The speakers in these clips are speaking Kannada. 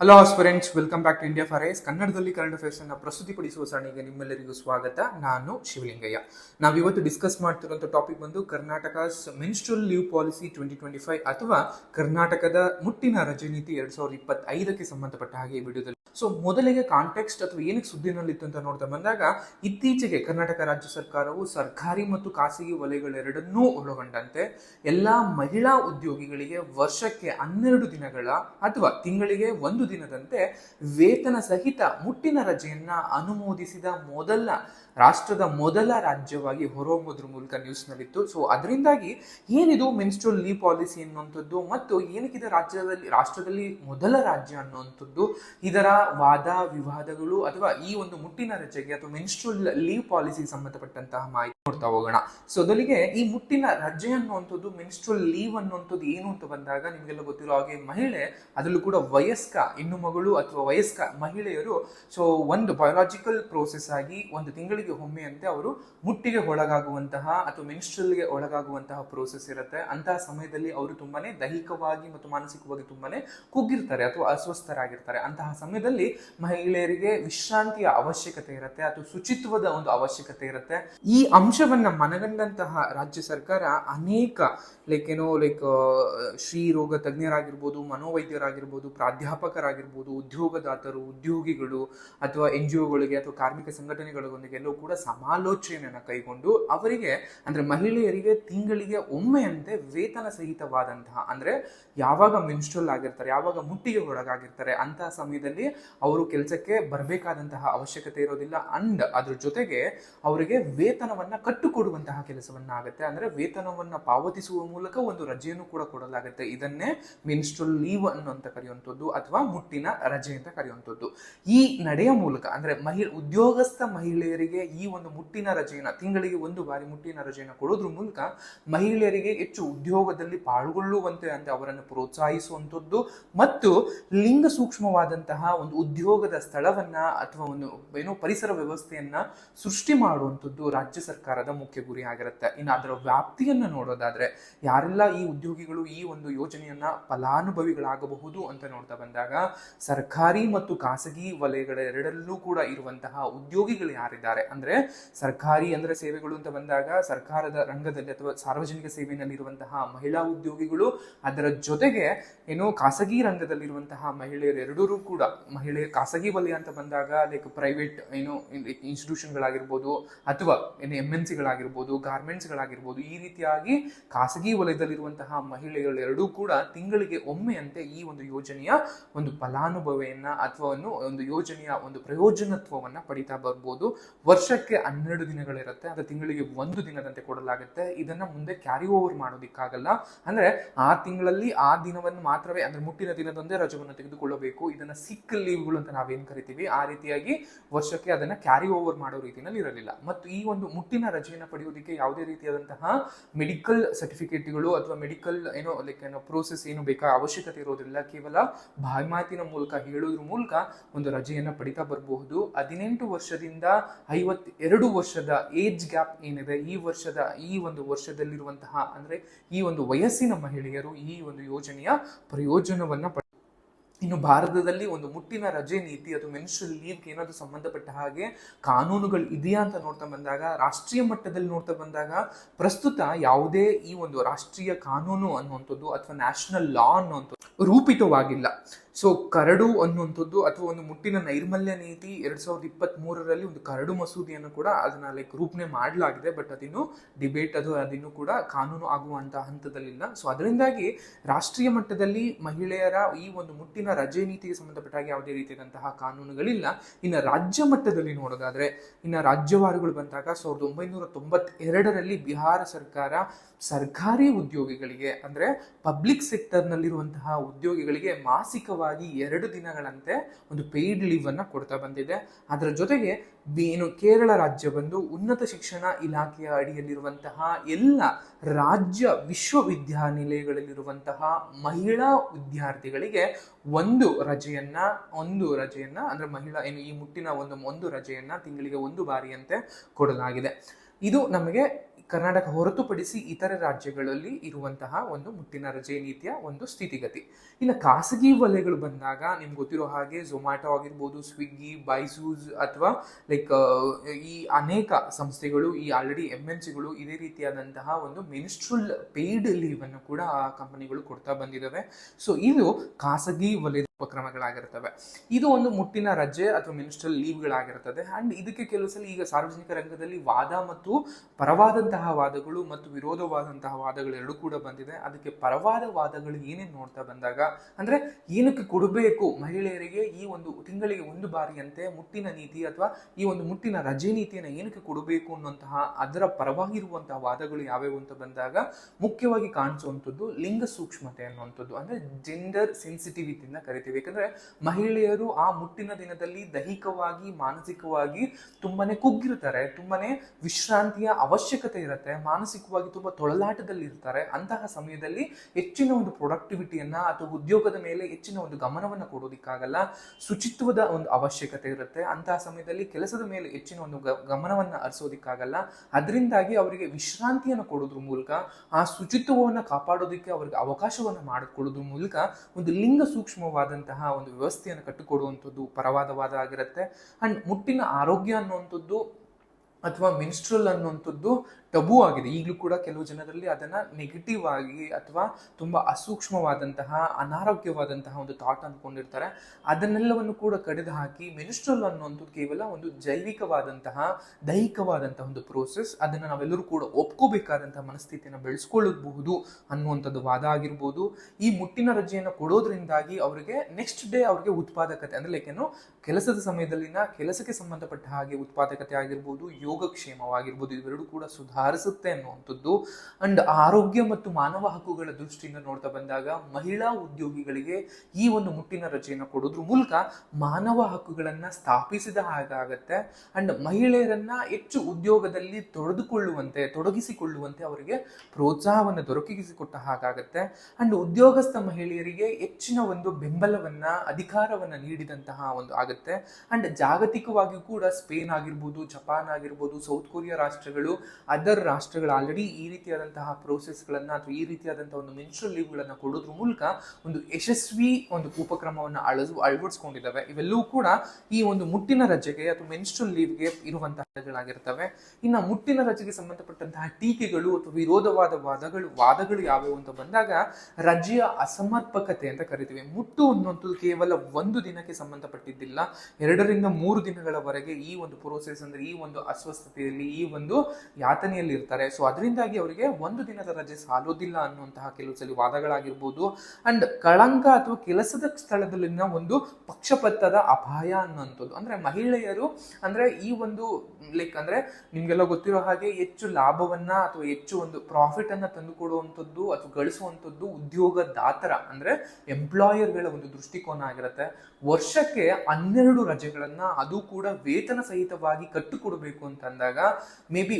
Hello aspirants welcome back to India ಫಾರೇಸ್ ಕನ್ನಡದಲ್ಲಿ ಕರೆಂಟ್ ಅಫೇರ್ಸ್ ಅನ್ನು ಪ್ರಸ್ತುತಿಪಡಿಸುವ ಸರಣಿಗೆ ನಿಮ್ಮೆಲ್ಲರಿಗೂ ಸ್ವಾಗತ. ನಾನು ಶಿವಲಿಂಗಯ್ಯ. ನಾವು ಇವತ್ತು ಡಿಸ್ಕಸ್ ಮಾಡ್ತಿರುವಂತಹ ಟಾಪಿಕ್ ಬಂದು Karnataka menstrual leave policy twenty twenty five ಅಥವಾ ಕರ್ನಾಟಕದ ಮುಟ್ಟಿನ ರಜೆ ನೀತಿ ಎರಡ್ ಸಾವಿರದ ಇಪ್ಪತ್ತೈದಕ್ಕೆ ಸಂಬಂಧಪಟ್ಟ ಹಾಗೆ ಈ ವಿಡಿಯೋದಲ್ಲಿ. ಸೊ ಮೊದಲಿಗೆ ಕಾಂಟೆಕ್ಸ್ಟ್ ಅಥವಾ ಏನಕ್ಕೆ ಸುದ್ದಿನಲ್ಲಿತ್ತು ಅಂತ ನೋಡ್ತಾ ಬಂದಾಗ, ಇತ್ತೀಚೆಗೆ ಕರ್ನಾಟಕ ರಾಜ್ಯ ಸರ್ಕಾರವು ಸರ್ಕಾರಿ ಮತ್ತು ಖಾಸಗಿ ವಲಯಗಳೆರಡನ್ನೂ ಒಳಗೊಂಡಂತೆ ಎಲ್ಲಾ ಮಹಿಳಾ ಉದ್ಯೋಗಿಗಳಿಗೆ ವರ್ಷಕ್ಕೆ ಹನ್ನೆರಡು ದಿನಗಳ ಅಥವಾ ತಿಂಗಳಿಗೆ ಒಂದು ದಿನದಂತೆ ವೇತನ ಸಹಿತ ಮುಟ್ಟಿನ ರಜೆಯನ್ನ ಅನುಮೋದಿಸಿದ ಮೊದಲ ರಾಷ್ಟ್ರದ ಮೊದಲ ರಾಜ್ಯವಾಗಿ ಹೊರಹೊಮ್ಮೋದ್ರ ಮೂಲಕ ನ್ಯೂಸ್ನಲ್ಲಿತ್ತು. ಸೊ ಅದರಿಂದಾಗಿ ಏನಿದು ಮಿನ್ಸ್ಟ್ರಲ್ ಲೀ ಪಾಲಿಸಿ ಅನ್ನುವಂಥದ್ದು ಮತ್ತು ಏನಕ್ಕಿದೆ ರಾಜ್ಯದಲ್ಲಿ, ರಾಷ್ಟ್ರದಲ್ಲಿ ಮೊದಲ ರಾಜ್ಯ ಅನ್ನುವಂಥದ್ದು, ಇದರ ವಾದ ವಿವಾದಗಳು ಅಥವಾ ಈ ಒಂದು ಮುಟ್ಟಿನ ರಜೆಗೆ ಅಥವಾ ಮಿನ್ಸ್ಟ್ರಲ್ ಲೀವ್ ಪಾಲಿಸಿ ಸಂಬಂಧಪಟ್ಟಂತಹ ಮಾಹಿತಿ ನೋಡ್ತಾ ಹೋಗೋಣ. ಸೊ ಮೊದಲಿಗೆ ಈ ಮುಟ್ಟಿನ ರಜೆ ಅನ್ನುವಂಥದ್ದು, ಮಿನ್ಸ್ಟ್ರಲ್ ಲೀವ್ ಅನ್ನುವಂಥದ್ದು ಏನು ಅಂತ ಬಂದಾಗ ನಿಮಗೆಲ್ಲ ಗೊತ್ತಿರೋ ಹಾಗೆ ಮಹಿಳೆ, ಅದರಲ್ಲೂ ಕೂಡ ವಯಸ್ಕ ಹೆಣ್ಣು ಮಗಳು ಅಥವಾ ವಯಸ್ಕ ಮಹಿಳೆಯರು ಸೊ ಒಂದು ಬಯೋಲಾಜಿಕಲ್ ಪ್ರೋಸೆಸ್ ಆಗಿ ಒಂದು ತಿಂಗಳಿಗೆ ಒಮ್ಮೆಯಂತೆ ಅವರು ಮುಟ್ಟಿಗೆ ಒಳಗಾಗುವಂತಹ ಅಥವಾ ಮೆನ್ಸ್ಟ್ರಲ್ಗೆ ಒಳಗಾಗುವಂತಹ ಪ್ರೋಸೆಸ್ ಇರುತ್ತೆ. ಅಂತಹ ಸಮಯದಲ್ಲಿ ಅವರು ತುಂಬಾನೇ ದೈಹಿಕವಾಗಿ ಮತ್ತು ಮಾನಸಿಕವಾಗಿ ತುಂಬಾನೇ ಕುಗ್ಗಿರ್ತಾರೆ ಅಥವಾ ಅಸ್ವಸ್ಥರಾಗಿರ್ತಾರೆ. ಅಂತಹ ಸಮಯದಲ್ಲಿ ಮಹಿಳೆಯರಿಗೆ ವಿಶ್ರಾಂತಿಯ ಅವಶ್ಯಕತೆ ಇರುತ್ತೆ ಅಥವಾ ಶುಚಿತ್ವದ ಒಂದು ಅವಶ್ಯಕತೆ ಇರುತ್ತೆ. ಈ ಅಂಶವನ್ನ ಮನಗಂಡಂತಹ ರಾಜ್ಯ ಸರ್ಕಾರ ಅನೇಕ ಲೈಕ್ ಏನೋ ಲೈಕ್ ಶ್ರೀ ರೋಗ ತಜ್ಞರಾಗಿರ್ಬೋದು, ಮನೋವೈದ್ಯರಾಗಿರ್ಬೋದು, ಪ್ರಾಧ್ಯಾಪಕರಾಗಿರ್ಬೋದು, ಉದ್ಯೋಗದಾತರು, ಉದ್ಯೋಗಿಗಳು ಅಥವಾ ಎನ್ ಜಿ ಅಥವಾ ಕಾರ್ಮಿಕ ಸಂಘಟನೆಗಳೊಂದಿಗೆ ಕೂಡ ಸಮಾಲೋಚನೆಯನ್ನು ಕೈಗೊಂಡು ಅವರಿಗೆ, ಅಂದ್ರೆ ಮಹಿಳೆಯರಿಗೆ ತಿಂಗಳಿಗೆ ಒಮ್ಮೆಯಂತೆ ವೇತನ ಸಹಿತವಾದಂತಹ, ಅಂದ್ರೆ ಯಾವಾಗ ಮಿನ್ಸ್ಟ್ರಲ್ ಆಗಿರ್ತಾರೆ, ಯಾವಾಗ ಮುಟ್ಟಿಗೆ ಒಳಗಾಗಿರ್ತಾರೆ ಅಂತಹ ಸಮಯದಲ್ಲಿ ಅವರು ಕೆಲಸಕ್ಕೆ ಬರಬೇಕಾದಂತಹ ಅವಶ್ಯಕತೆ ಇರೋದಿಲ್ಲ. ಅಂಡ್ ಅದ್ರ ಜೊತೆಗೆ ಅವರಿಗೆ ವೇತನವನ್ನ ಕಟ್ಟುಕೊಡುವಂತಹ ಕೆಲಸವನ್ನ ಆಗುತ್ತೆ ಅಂದ್ರೆ ವೇತನವನ್ನ ಪಾವತಿಸುವ ಮೂಲಕ ಒಂದು ರಜೆಯನ್ನು ಕೂಡ ಕೊಡಲಾಗುತ್ತೆ. ಇದನ್ನೇ ಮಿನ್ಸ್ಟ್ರಲ್ ಲೀವ್ ಅನ್ನುವಂತ ಕರೆಯುವಂಥದ್ದು ಅಥವಾ ಮುಟ್ಟಿನ ರಜೆ ಅಂತ ಕರೆಯುವಂಥದ್ದು. ಈ ನಡೆಯ ಮೂಲಕ, ಅಂದ್ರೆ ಮಹಿ, ಉದ್ಯೋಗಸ್ಥ ಮಹಿಳೆಯರಿಗೆ ಈ ಒಂದು ಮುಟ್ಟಿನ ರಜೆಯನ್ನು, ತಿಂಗಳಿಗೆ ಒಂದು ಬಾರಿ ಮುಟ್ಟಿನ ರಜೆಯನ್ನು ಕೊಡೋದ್ರ ಮೂಲಕ ಮಹಿಳೆಯರಿಗೆ ಹೆಚ್ಚು ಉದ್ಯೋಗದಲ್ಲಿ ಪಾಲ್ಗೊಳ್ಳುವಂತೆ ಅಂತ ಅವರನ್ನು ಪ್ರೋತ್ಸಾಹಿಸುವಂಥದ್ದು ಮತ್ತು ಲಿಂಗ ಸೂಕ್ಷ್ಮವಾದಂತಹ ಒಂದು ಉದ್ಯೋಗದ ಸ್ಥಳವನ್ನ ಅಥವಾ ಒಂದು ಏನೋ ಪರಿಸರ ವ್ಯವಸ್ಥೆಯನ್ನ ಸೃಷ್ಟಿ ಮಾಡುವಂಥದ್ದು ರಾಜ್ಯ ಸರ್ಕಾರದ ಮುಖ್ಯ ಗುರಿ ಆಗಿರುತ್ತೆ. ಇನ್ನು ಅದರ ವ್ಯಾಪ್ತಿಯನ್ನ ನೋಡೋದಾದ್ರೆ ಯಾರೆಲ್ಲ ಈ ಉದ್ಯೋಗಿಗಳು ಈ ಒಂದು ಯೋಜನೆಯನ್ನ ಫಲಾನುಭವಿಗಳಾಗಬಹುದು ಅಂತ ನೋಡ್ತಾ ಬಂದಾಗ ಸರ್ಕಾರಿ ಮತ್ತು ಖಾಸಗಿ ವಲಯಗಳ ಎರಡಲ್ಲೂ ಕೂಡ ಇರುವಂತಹ ಉದ್ಯೋಗಿಗಳು ಯಾರಿದ್ದಾರೆ? ಅಂದ್ರೆ ಸರ್ಕಾರಿ ಅಂದ್ರೆ ಸೇವೆಗಳು ಅಂತ ಬಂದಾಗ ಸರ್ಕಾರದ ರಂಗದಲ್ಲಿ ಅಥವಾ ಸಾರ್ವಜನಿಕ ಸೇವೆಯಲ್ಲಿರುವಂತಹ ಮಹಿಳಾ ಉದ್ಯೋಗಿಗಳು ಅದರ ಜೊತೆಗೆ ಏನು ಖಾಸಗಿ ರಂಗದಲ್ಲಿರುವಂತಹ ಮಹಿಳೆಯರು ಎರಡೂ ಕೂಡ ಮಹಿಳೆ ಖಾಸಗಿ ವಲಯ ಅಂತ ಬಂದಾಗ ಲೈಕ್ ಪ್ರೈವೇಟ್ ಏನು ಇನ್ಸ್ಟಿಟ್ಯೂಷನ್ಗಳಾಗಿರ್ಬೋದು ಅಥವಾ ಏನು ಎಂ ಎನ್ ಸಿಗಳಾಗಿರ್ಬೋದು ಗಾರ್ಮೆಂಟ್ಸ್ಗಳಾಗಿರ್ಬೋದು ಈ ರೀತಿಯಾಗಿ ಖಾಸಗಿ ವಲಯದಲ್ಲಿರುವಂತಹ ಮಹಿಳೆಯರು ಎರಡೂ ಕೂಡ ತಿಂಗಳಿಗೆ ಒಮ್ಮೆಯಂತೆ ಈ ಒಂದು ಯೋಜನೆಯ ಒಂದು ಫಲಾನುಭವಿಯನ್ನ ಅಥವಾ ಒಂದು ಒಂದು ಯೋಜನೆಯ ಒಂದು ಪ್ರಯೋಜನತ್ವವನ್ನ ಪಡಿತಾ ಬರ್ಬೋದು. ವರ್ಷಕ್ಕೆ ಹನ್ನೆರಡು ದಿನಗಳಿರುತ್ತೆ, ಅದು ತಿಂಗಳಿಗೆ ಒಂದು ದಿನದಂತೆ ಕೊಡಲಾಗುತ್ತೆ. ಇದನ್ನ ಮುಂದೆ ಕ್ಯಾರಿ ಓವರ್ ಮಾಡೋದಿಕ್ಕಾಗಲ್ಲ. ಅಂದ್ರೆ ಆ ತಿಂಗಳಲ್ಲಿ ಆ ದಿನವನ್ನು ಮಾತ್ರವೇ, ಅಂದ್ರೆ ಮುಟ್ಟಿನ ದಿನದೊಂದೇ ರಜವನ್ನು ತೆಗೆದುಕೊಳ್ಳಬೇಕು. ಇದನ್ನ ಸಿಕ್ ಲೀವ್ಗಳು ಅಂತ ನಾವೇನ್ ಕರಿತೀವಿ? ಆ ರೀತಿಯಾಗಿ ವರ್ಷಕ್ಕೆ ಅದನ್ನ ಕ್ಯಾರಿ ಓವರ್ ಮಾಡೋ ರೀತಿಯಲ್ಲಿ ಇರಲಿಲ್ಲ ಮತ್ತು ಈ ಒಂದು ಮುಟ್ಟಿನ ರಜೆಯನ್ನು ಪಡೆಯೋದಕ್ಕೆ ಯಾವುದೇ ರೀತಿಯಾದಂತಹ ಮೆಡಿಕಲ್ ಸರ್ಟಿಫಿಕೇಟ್ಗಳು ಅಥವಾ ಮೆಡಿಕಲ್ ಏನೋ ಲೈಕ್ ಏನೋ ಪ್ರೋಸೆಸ್ ಏನು ಬೇಕಾ? ಅವಶ್ಯಕತೆ ಇರೋದಿಲ್ಲ. ಕೇವಲ ಬಾಯ್ಮಾತಿನ ಮೂಲಕ, ಹೇಳೋದ್ರ ಮೂಲಕ ಒಂದು ರಜೆಯನ್ನು ಪಡಿತಾ ಬರಬಹುದು. ಹದಿನೆಂಟು ವರ್ಷದಿಂದ ಐವತ್ತೆರಡು ವರ್ಷದ ಏಜ್ ಗ್ಯಾಪ್ ಏನಿದೆ, ಈ ವರ್ಷದ, ಈ ಒಂದು ವರ್ಷದಲ್ಲಿರುವಂತಹ, ಅಂದ್ರೆ ಈ ಒಂದು ವಯಸ್ಸಿನ ಮಹಿಳೆಯರು ಈ ಒಂದು ಯೋಜನೆಯ ಪ್ರಯೋಜನವನ್ನ ಇನ್ನು ಭಾರತದಲ್ಲಿ ಒಂದು ಮುಟ್ಟಿನ ರಜೆ ನೀತಿ ಅಥವಾ ಮೆನ್ಸ್ಟ್ರಲ್ ಲೀವ್ಗೆ ಏನಾದರೂ ಸಂಬಂಧಪಟ್ಟ ಹಾಗೆ ಕಾನೂನುಗಳು ಇದೆಯಾ ಅಂತ ನೋಡ್ತಾ ಬಂದಾಗ, ರಾಷ್ಟ್ರೀಯ ಮಟ್ಟದಲ್ಲಿ ನೋಡ್ತಾ ಬಂದಾಗ ಪ್ರಸ್ತುತ ಯಾವುದೇ ಈ ಒಂದು ರಾಷ್ಟ್ರೀಯ ಕಾನೂನು ಅನ್ನುವಂಥದ್ದು ಅಥವಾ ನ್ಯಾಷನಲ್ ಲಾ ಅನ್ನುವಂಥದ್ದು ರೂಪಿತವಾಗಿಲ್ಲ. ಸೊ ಕರಡು ಅನ್ನುವಂಥದ್ದು ಅಥವಾ ಒಂದು ಮುಟ್ಟಿನ ನೈರ್ಮಲ್ಯ ನೀತಿ ಎರಡ್ ಸಾವಿರದ ಇಪ್ಪತ್ತ್ ಮೂರರಲ್ಲಿ ಒಂದು ಕರಡು ಮಸೂದೆಯನ್ನು ಕೂಡ ಅದನ್ನ ಲೈಕ್ ರೂಪಣೆ ಮಾಡಲಾಗಿದೆ ಬಟ್ ಅದಿನ್ನು ಡಿಬೇಟ್ ಅದು ಅದಿನ್ನು ಕೂಡ ಕಾನೂನು ಆಗುವಂತಹ ಹಂತದಲ್ಲಿಲ್ಲ. ಸೊ ಅದರಿಂದಾಗಿ ರಾಷ್ಟ್ರೀಯ ಮಟ್ಟದಲ್ಲಿ ಮಹಿಳೆಯರ ಈ ಒಂದು ಮುಟ್ಟಿನ ರಜೆ ನೀತಿಗೆ ಸಂಬಂಧಪಟ್ಟ ಹಾಗೆ ಯಾವುದೇ ರೀತಿಯಾದಂತಹ ಕಾನೂನುಗಳಿಲ್ಲ. ಇನ್ನು ರಾಜ್ಯ ಮಟ್ಟದಲ್ಲಿ ನೋಡೋದಾದ್ರೆ, ಇನ್ನು ರಾಜ್ಯವಾರುಗಳು ಬಂದಾಗ ಸಾವಿರದ ಒಂಬೈನೂರ ತೊಂಬತ್ತೆರಡರಲ್ಲಿ ಬಿಹಾರ ಸರ್ಕಾರ ಸರ್ಕಾರಿ ಉದ್ಯೋಗಿಗಳಿಗೆ, ಅಂದ್ರೆ ಪಬ್ಲಿಕ್ ಸೆಕ್ಟರ್ ನಲ್ಲಿರುವಂತಹ ಉದ್ಯೋಗಿಗಳಿಗೆ ಮಾಸಿಕವಾಗಿ ಎರಡು ದಿನಗಳಂತೆ ಒಂದು ಪೇಯ್ಡ್ ಲೀವ್ ಅನ್ನ ಕೊಡ್ತಾ ಬಂದಿದೆ. ಅದರ ಜೊತೆಗೆ ಏನು ಕೇರಳ ರಾಜ್ಯ ಬಂದು ಉನ್ನತ ಶಿಕ್ಷಣ ಇಲಾಖೆಯ ಅಡಿಯಲ್ಲಿರುವಂತಹ ಎಲ್ಲ ರಾಜ್ಯ ವಿಶ್ವವಿದ್ಯಾನಿಲಯಗಳಲ್ಲಿರುವಂತಹ ಮಹಿಳಾ ವಿದ್ಯಾರ್ಥಿಗಳಿಗೆ ಒಂದು ರಜೆಯನ್ನ ಒಂದು ರಜೆಯನ್ನ, ಅಂದ್ರೆ ಮಹಿಳಾ ಏನು ಈ ಮುಟ್ಟಿನ ಒಂದು ಒಂದು ರಜೆಯನ್ನ ತಿಂಗಳಿಗೆ ಒಂದು ಬಾರಿಯಂತೆ ಕೊಡಲಾಗಿದೆ. ಇದು ನಮಗೆ ಕರ್ನಾಟಕ ಹೊರತುಪಡಿಸಿ ಇತರೆ ರಾಜ್ಯಗಳಲ್ಲಿ ಇರುವಂತಹ ಒಂದು ಮುಟ್ಟಿನ ರಜೆ ನೀತಿಯ ಒಂದು ಸ್ಥಿತಿಗತಿ. ಇನ್ನು ಖಾಸಗಿ ವಲಯಗಳು ಬಂದಾಗ ನಿಮ್ಗೆ ಗೊತ್ತಿರೋ ಹಾಗೆ ಝೊಮ್ಯಾಟೊ ಆಗಿರ್ಬೋದು ಸ್ವಿಗ್ಗಿ ಬೈಸೂಸ್ ಅಥವಾ ಲೈಕ್ ಈ ಅನೇಕ ಸಂಸ್ಥೆಗಳು, ಈ ಆಲ್ರೆಡಿ ಎಂ ಎನ್ ಸಿಗಳು ಇದೇ ರೀತಿಯಾದಂತಹ ಒಂದು ಮಿನಿಸ್ಟ್ರಲ್ ಪೇಯ್ಡ್ ಲೀವ್ ಅನ್ನು ಕೂಡ ಆ ಕಂಪನಿಗಳು ಕೊಡ್ತಾ ಬಂದಿದ್ದಾವೆ ಸೊ ಇದು ಖಾಸಗಿ ವಲಯದ ಉಪಕ್ರಮಗಳಾಗಿರ್ತವೆ. ಇದು ಒಂದು ಮುಟ್ಟಿನ ರಜೆ ಅಥವಾ ಮಿನಿಸ್ಟ್ರಲ್ ಲೀವ್ಗಳಾಗಿರ್ತದೆ ಅಂಡ್ ಇದಕ್ಕೆ ಕೆಲವು ಸಲ ಈಗ ಸಾರ್ವಜನಿಕ ರಂಗದಲ್ಲಿ ವಾದ ಮತ್ತು ಪರವಾದಂತಹ ವಾದಗಳು ಮತ್ತು ವಿರೋಧವಾದಂತಹ ವಾದಗಳು ಎರಡೂ ಕೂಡ ಬಂದಿದೆ. ಅದಕ್ಕೆ ಪರವಾದ ವಾದಗಳು ಏನೇನು ನೋಡ್ತಾ ಬಂದಾಗ, ಅಂದ್ರೆ ಏನಕ್ಕೆ ಕೊಡಬೇಕು ಮಹಿಳೆಯರಿಗೆ ಈ ಒಂದು ತಿಂಗಳಿಗೆ ಒಂದು ಬಾರಿಯಂತೆ ಮುಟ್ಟಿನ ನೀತಿ ಅಥವಾ ಈ ಒಂದು ಮುಟ್ಟಿನ ರಜೆ ನೀತಿಯನ್ನು ಏನಕ್ಕೆ ಕೊಡಬೇಕು ಅನ್ನುವಂತಹ, ಅದರ ಪರವಾಗಿರುವಂತಹ ವಾದಗಳು ಯಾವ್ಯಾವು ಅಂತ ಬಂದಾಗ ಮುಖ್ಯವಾಗಿ ಕಾಣಿಸುವಂಥದ್ದು ಲಿಂಗ ಸೂಕ್ಷ್ಮತೆ ಅನ್ನುವಂಥದ್ದು. ಅಂದ್ರೆ ಜೆಂಡರ್ ಸೆನ್ಸಿಟಿವಿಟಿ ಅಂತ ಕರಿತೀವಿ ಯಾಕಂದ್ರೆ ಮಹಿಳೆಯರು ಆ ಮುಟ್ಟಿನ ದಿನದಲ್ಲಿ ದೈಹಿಕವಾಗಿ, ಮಾನಸಿಕವಾಗಿ ತುಂಬಾನೇ ಕುಗ್ಗಿರ್ತಾರೆ, ತುಂಬಾನೇ ವಿಶ್ರಾಂತಿಯ ಅವಶ್ಯಕತೆ ಇರುತ್ತೆ, ಮಾನಸಿಕವಾಗಿ ತುಂಬಾ ತೊಳಲಾಟದಲ್ಲಿ ಇರ್ತಾರೆ ಅಂತಹ ಸಮಯದಲ್ಲಿ ಹೆಚ್ಚಿನ ಒಂದು ಪ್ರೊಡಕ್ಟಿವಿಟಿಯನ್ನ ಅಥವಾ ಉದ್ಯೋಗದ ಮೇಲೆ ಹೆಚ್ಚಿನ ಒಂದು ಗಮನವನ್ನು ಕೊಡೋದಿಕ್ಕಾಗಲ್ಲ. ಶುಚಿತ್ವದ ಒಂದು ಅವಶ್ಯಕತೆ ಇರುತ್ತೆ. ಅಂತಹ ಸಮಯದಲ್ಲಿ ಕೆಲಸದ ಮೇಲೆ ಹೆಚ್ಚಿನ ಒಂದು ಗಮನವನ್ನು ಹರಿಸೋದಿಕ್ಕಾಗಲ್ಲ. ಅದರಿಂದಾಗಿ ಅವರಿಗೆ ವಿಶ್ರಾಂತಿಯನ್ನು ಕೊಡೋದ್ರ ಮೂಲಕ, ಆ ಶುಚಿತ್ವವನ್ನು ಕಾಪಾಡೋದಕ್ಕೆ ಅವರಿಗೆ ಅವಕಾಶವನ್ನು ಮಾಡಿಕೊಡೋದ್ರ ಮೂಲಕ ಒಂದು ಲಿಂಗ ಸೂಕ್ಷ್ಮವಾದಂತಹ ಒಂದು ವ್ಯವಸ್ಥೆಯನ್ನು ಕಟ್ಟಿಕೊಡುವಂಥದ್ದು ಪರವಾದವಾದ ಆಗಿರುತ್ತೆ ಅಂಡ್ ಮುಟ್ಟಿನ ಆರೋಗ್ಯ ಅನ್ನುವಂಥದ್ದು ಅಥವಾ ಮಿನಿಸ್ಟ್ರಲ್ ಅನ್ನುವಂಥದ್ದು ಟಬು ಆಗಿದೆ. ಈಗಲೂ ಕೂಡ ಕೆಲವು ಜನರಲ್ಲಿ ಅದನ್ನು ನೆಗೆಟಿವ್ ಆಗಿ ಅಥವಾ ತುಂಬ ಅಸೂಕ್ಷ್ಮವಾದಂತಹ, ಅನಾರೋಗ್ಯವಾದಂತಹ ಒಂದು ಥಾಟ್ ಅಂದ್ಕೊಂಡಿರ್ತಾರೆ. ಅದನ್ನೆಲ್ಲವನ್ನು ಕೂಡ ಕಡಿದು ಹಾಕಿ ಮೆನಿಸ್ಟ್ರಲ್ ಅನ್ನುವಂಥದ್ದು ಕೇವಲ ಒಂದು ಜೈವಿಕವಾದಂತಹ, ದೈಹಿಕವಾದಂತಹ ಒಂದು ಪ್ರೋಸೆಸ್ ಅದನ್ನು ನಾವೆಲ್ಲರೂ ಕೂಡ ಒಪ್ಕೋಬೇಕಾದಂತಹ ಮನಸ್ಥಿತಿಯನ್ನು ಬೆಳೆಸ್ಕೊಳ್ಳಬಹುದು ಅನ್ನುವಂಥದ್ದು ವಾದ ಆಗಿರ್ಬೋದು. ಈ ಮುಟ್ಟಿನ ರಜೆಯನ್ನು ಕೊಡೋದ್ರಿಂದಾಗಿ ಅವರಿಗೆ ನೆಕ್ಸ್ಟ್ ಡೇ ಅವರಿಗೆ ಉತ್ಪಾದಕತೆ ಅಂದರೆ ಲೈಕ್ ಏನು? ಕೆಲಸದ ಸಮಯದಲ್ಲಿನ ಕೆಲಸಕ್ಕೆ ಸಂಬಂಧಪಟ್ಟ ಹಾಗೆ ಉತ್ಪಾದಕತೆ ಆಗಿರ್ಬೋದು, ಯೋಗಕ್ಷೇಮವಾಗಿರ್ಬೋದು. ಇವೆರಡೂ ಕೂಡ ಸುಧಾರಿಸುತ್ತೆ ಅನ್ನುವಂಥದ್ದು. ಅಂಡ್ ಆರೋಗ್ಯ ಮತ್ತು ಮಾನವ ಹಕ್ಕುಗಳ ದೃಷ್ಟಿಯಿಂದ ನೋಡ್ತಾ ಬಂದಾಗ ಮಹಿಳಾ ಉದ್ಯೋಗಿಗಳಿಗೆ ಈ ಒಂದು ಮುಟ್ಟಿನ ರಜೆಯನ್ನು ಕೊಡೋದ್ರ ಮೂಲಕ ಮಾನವ ಹಕ್ಕುಗಳನ್ನ ಸ್ಥಾಪಿಸಿದ ಹಾಗಾಗತ್ತೆ ಅಂಡ್ ಮಹಿಳೆಯರನ್ನ ಹೆಚ್ಚು ಉದ್ಯೋಗದಲ್ಲಿ ತೊಡೆದುಕೊಳ್ಳುವಂತೆ, ತೊಡಗಿಸಿಕೊಳ್ಳುವಂತೆ ಅವರಿಗೆ ಪ್ರೋತ್ಸಾಹವನ್ನು ದೊರಕಿಸಿಕೊಟ್ಟ ಹಾಗಾಗತ್ತೆ ಅಂಡ್ ಉದ್ಯೋಗಸ್ಥ ಮಹಿಳೆಯರಿಗೆ ಹೆಚ್ಚಿನ ಒಂದು ಬೆಂಬಲವನ್ನ, ಅಧಿಕಾರವನ್ನ ನೀಡಿದಂತಹ ಒಂದು ಆಗುತ್ತೆ. ಅಂಡ್ ಜಾಗತಿಕವಾಗಿಯೂ ಕೂಡ ಸ್ಪೇನ್ ಆಗಿರ್ಬೋದು, ಜಪಾನ್ ಆಗಿರ್ಬೋದು, ಸೌತ್ ಕೊರಿಯಾ ರಾಷ್ಟ್ರಗಳು ಅದರ್ ರಾಷ್ಟ್ರಗಳು ಆಲ್ರೆಡಿ ಈ ರೀತಿಯಾದಂತಹ ಪ್ರೋಸೆಸ್ಗಳನ್ನ ಅಥವಾ ಈ ರೀತಿಯಾದಂತಹ ಒಂದು ಮೆನ್ಸ್ಟ್ರಲ್ ಲೀವ್ಗಳನ್ನ ಕೊಡೋದ್ರ ಮೂಲಕ ಒಂದು ಯಶಸ್ವಿ ಒಂದು ಉಪಕ್ರಮವನ್ನು ಅಳದು, ಅಳವಡಿಸ್ಕೊಂಡಿದ್ದಾವೆ. ಇವೆಲ್ಲವೂ ಕೂಡ ಈ ಒಂದು ಮುಟ್ಟಿನ ರಜೆಗೆ ಅಥವಾ ಮೆನ್ಸ್ಟ್ರಲ್ ಲೀವ್ಗೆ ಇರುವಂತಹಗಳಾಗಿರ್ತವೆ ಇನ್ನು ಮುಟ್ಟಿನ ರಜೆಗೆ ಸಂಬಂಧಪಟ್ಟಂತಹ ಟೀಕೆಗಳು ಅಥವಾ ವಿರೋಧವಾದ ವಾದಗಳು ವಾದಗಳು ಯಾವ್ಯಾವು ಅಂತ ಬಂದಾಗ ರಜೆಯ ಅಸಮರ್ಪಕತೆ ಅಂತ ಕರಿತೀವಿ. ಮುಟ್ಟು ಅನ್ನುವಂಥದ್ದು ಕೇವಲ ಒಂದು ದಿನಕ್ಕೆ ಸಂಬಂಧಪಟ್ಟಿದ್ದಿಲ್ಲ. ಎರಡರಿಂದ ಮೂರು ದಿನಗಳವರೆಗೆ ಈ ಒಂದು ಪ್ರೋಸೆಸ್ ಅಂದ್ರೆ ಈ ಒಂದು ಅಸ್ವಸ್ಥತೆಯಲ್ಲಿ ಈ ಒಂದು ಯಾತನೆಯಲ್ಲಿ ಇರ್ತಾರೆ ಸೊ ಅದರಿಂದಾಗಿ ಅವರಿಗೆ ಒಂದು ದಿನದ ರಜೆ ಸಾಲೋದಿಲ್ಲ ಅನ್ನುವಂತಹ ಕೆಲವು ಸಲ ವಾದಗಳಾಗಿರ್ಬೋದು. ಅಂಡ್ ಕಳಂಕ ಅಥವಾ ಕೆಲಸದ ಸ್ಥಳದಲ್ಲಿನ ಒಂದು ಪಕ್ಷಪತ್ತದ ಅಪಾಯ ಅನ್ನುವಂಥದ್ದು. ಅಂದ್ರೆ ಮಹಿಳೆಯರು, ಅಂದ್ರೆ ಈ ಒಂದು ಲೈಕ್ ಅಂದ್ರೆ ನಿಮ್ಗೆಲ್ಲ ಗೊತ್ತಿರೋ ಹಾಗೆ ಹೆಚ್ಚು ಲಾಭವನ್ನ ಅಥವಾ ಹೆಚ್ಚು ಒಂದು ಪ್ರಾಫಿಟ್ ಅನ್ನ ತಂದು ಕೊಡುವಂಥದ್ದು ಅಥವಾ ಗಳಿಸುವಂಥದ್ದು ಉದ್ಯೋಗದಾತರ, ಅಂದ್ರೆ ಎಂಪ್ಲಾಯರ್ಗಳ ಒಂದು ದೃಷ್ಟಿಕೋನ ಆಗಿರುತ್ತೆ. ವರ್ಷಕ್ಕೆ ಹನ್ನೆರಡು ರಜೆಗಳನ್ನ ಅದು ಕೂಡ ವೇತನ ಸಹಿತವಾಗಿ ಕಟ್ಟಿಕೊಡಬೇಕು ಅಂತ ಅಂದಾಗ ಮೇ ಬಿ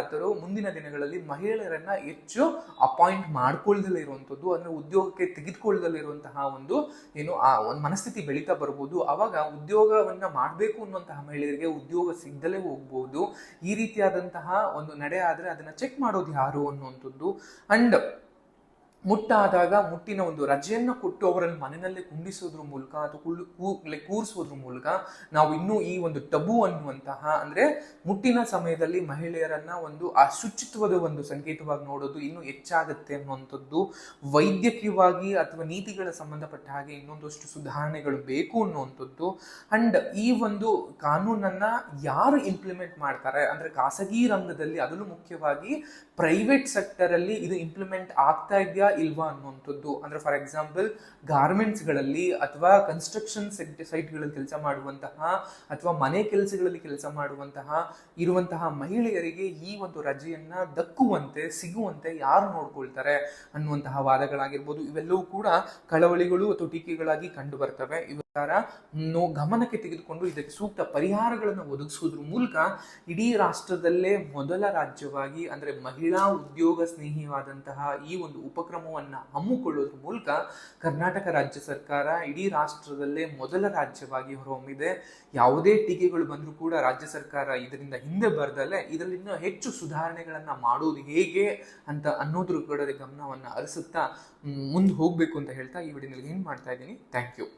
ಉದ್ಯೋಗದಾತರು ಮುಂದಿನ ದಿನಗಳಲ್ಲಿ ಮಹಿಳೆಯರನ್ನ ಹೆಚ್ಚು ಅಪಾಯಿಂಟ್ ಮಾಡ್ಕೊಳ್ದಲೇ ಇರುವಂಥದ್ದು, ಅಂದ್ರೆ ಉದ್ಯೋಗಕ್ಕೆ ತೆಗೆದುಕೊಳ್ಳದಲ್ಲೇ ಇರುವಂತಹ ಒಂದು ಏನು ಆ ಒಂದು ಮನಸ್ಥಿತಿ ಬೆಳೀತಾ ಬರ್ಬೋದು. ಅವಾಗ ಉದ್ಯೋಗವನ್ನ ಮಾಡಬೇಕು ಅನ್ನುವಂತಹ ಮಹಿಳೆಯರಿಗೆ ಉದ್ಯೋಗ ಸಿಗದಲೇ ಹೋಗ್ಬೋದು. ಈ ರೀತಿಯಾದಂತಹ ಒಂದು ನಡೆ ಆದ್ರೆ ಅದನ್ನ ಚೆಕ್ ಮಾಡೋದು ಯಾರು ಅನ್ನುವಂಥದ್ದು. ಅಂಡ್ ಮುಟ್ಟಾದಾಗ ಮುಟ್ಟಿನ ಒಂದು ರಜೆಯನ್ನು ಕೊಟ್ಟು ಅವರನ್ನು ಮನೆಯಲ್ಲೇ ಕುಂಡಿಸೋದ್ರ ಮೂಲಕ ಅಥವಾ ಕುಳ್ಳು ಕೂ ಕೂರಿಸೋದ್ರ ಮೂಲಕ ನಾವು ಇನ್ನೂ ಈ ಒಂದು ಟಬು ಅನ್ನುವಂತಹ ಅಂದ್ರೆ ಮುಟ್ಟಿನ ಸಮಯದಲ್ಲಿ ಮಹಿಳೆಯರನ್ನ ಒಂದು ಅಶುಚಿತ್ವದ ಒಂದು ಸಂಕೇತವಾಗಿ ನೋಡೋದು ಇನ್ನೂ ಹೆಚ್ಚಾಗುತ್ತೆ ಅನ್ನುವಂಥದ್ದು ವೈದ್ಯಕೀಯವಾಗಿ ಅಥವಾ ನೀತಿಗಳ ಸಂಬಂಧಪಟ್ಟ ಹಾಗೆ ಇನ್ನೊಂದಷ್ಟು ಸುಧಾರಣೆಗಳು ಬೇಕು ಅನ್ನುವಂಥದ್ದು. ಅಂಡ್ ಈ ಒಂದು ಕಾನೂನನ್ನ ಯಾರು ಇಂಪ್ಲಿಮೆಂಟ್ ಮಾಡ್ತಾರೆ ಅಂದ್ರೆ ಖಾಸಗಿ ರಂಗದಲ್ಲಿ ಅದರಲ್ಲೂ ಮುಖ್ಯವಾಗಿ ಪ್ರೈವೇಟ್ ಸೆಕ್ಟರ್ ಅಲ್ಲಿ ಇದು ಇಂಪ್ಲಿಮೆಂಟ್ ಆಗ್ತಾ ಇದೆಯಾ ಇಲ್ವಾ ಅನ್ನುವಂಥದ್ದು. ಅಂದ್ರೆ ಫಾರ್ ಎಕ್ಸಾಂಪಲ್ ಗಾರ್ಮೆಂಟ್ಸ್ಗಳಲ್ಲಿ ಅಥವಾ ಕನ್ಸ್ಟ್ರಕ್ಷನ್ ಸೈಟ್ಗಳಲ್ಲಿ ಕೆಲಸ ಮಾಡುವಂತಹ ಅಥವಾ ಮನೆ ಕೆಲಸಗಳಲ್ಲಿ ಕೆಲಸ ಮಾಡುವಂತಹ, ಇರುವಂತಹ ಮಹಿಳೆಯರಿಗೆ ಈ ಒಂದು ರಜೆಯನ್ನ ದಕ್ಕುವಂತೆ, ಸಿಗುವಂತೆ ಯಾರು ನೋಡ್ಕೊಳ್ತಾರೆ ಅನ್ನುವಂತಹ ವಾದಗಳಾಗಿರ್ಬೋದು. ಇವೆಲ್ಲವೂ ಕೂಡ ಕಳವಳಿಗಳು ಅಥವಾ ಟೀಕೆಗಳಾಗಿ ಕಂಡು ಬರ್ತವೆ. ಗಮನಕ್ಕೆ ತೆಗೆದುಕೊಂಡು ಇದಕ್ಕೆ ಸೂಕ್ತ ಪರಿಹಾರಗಳನ್ನು ಒದಗಿಸುವುದ್ರ ಮೂಲಕ ಇಡೀ ರಾಷ್ಟ್ರದಲ್ಲೇ ಮೊದಲ ರಾಜ್ಯವಾಗಿ, ಅಂದರೆ ಮಹಿಳಾ ಉದ್ಯೋಗ ಸ್ನೇಹಿಯಾದಂತಹ ಈ ಒಂದು ಉಪಕ್ರಮವನ್ನು ಹಮ್ಮಿಕೊಳ್ಳೋದ್ರ ಮೂಲಕ ಕರ್ನಾಟಕ ರಾಜ್ಯ ಸರ್ಕಾರ ಇಡೀ ರಾಷ್ಟ್ರದಲ್ಲೇ ಮೊದಲ ರಾಜ್ಯವಾಗಿ ಹೊರಹೊಮ್ಮಿದೆ. ಯಾವುದೇ ಟೀಕೆಗಳು ಬಂದರೂ ಕೂಡ ರಾಜ್ಯ ಸರ್ಕಾರ ಇದರಿಂದ ಹಿಂದೆ ಬರೆದಲ್ಲೇ ಇದರಲ್ಲಿ ಇನ್ನೂ ಹೆಚ್ಚು ಸುಧಾರಣೆಗಳನ್ನು ಮಾಡುವುದು ಹೇಗೆ ಅಂತ ಅನ್ನೋದ್ರ ಕಡೆ ಗಮನವನ್ನು ಅರಿಸುತ್ತಾ ಮುಂದೆ ಹೋಗಬೇಕು ಅಂತ ಹೇಳ್ತಾ ಈ ವಿಡಿಯೋನಲ್ಲಿ ಏನು ಮಾಡ್ತಾ ಇದ್ದೀನಿ. Thank you.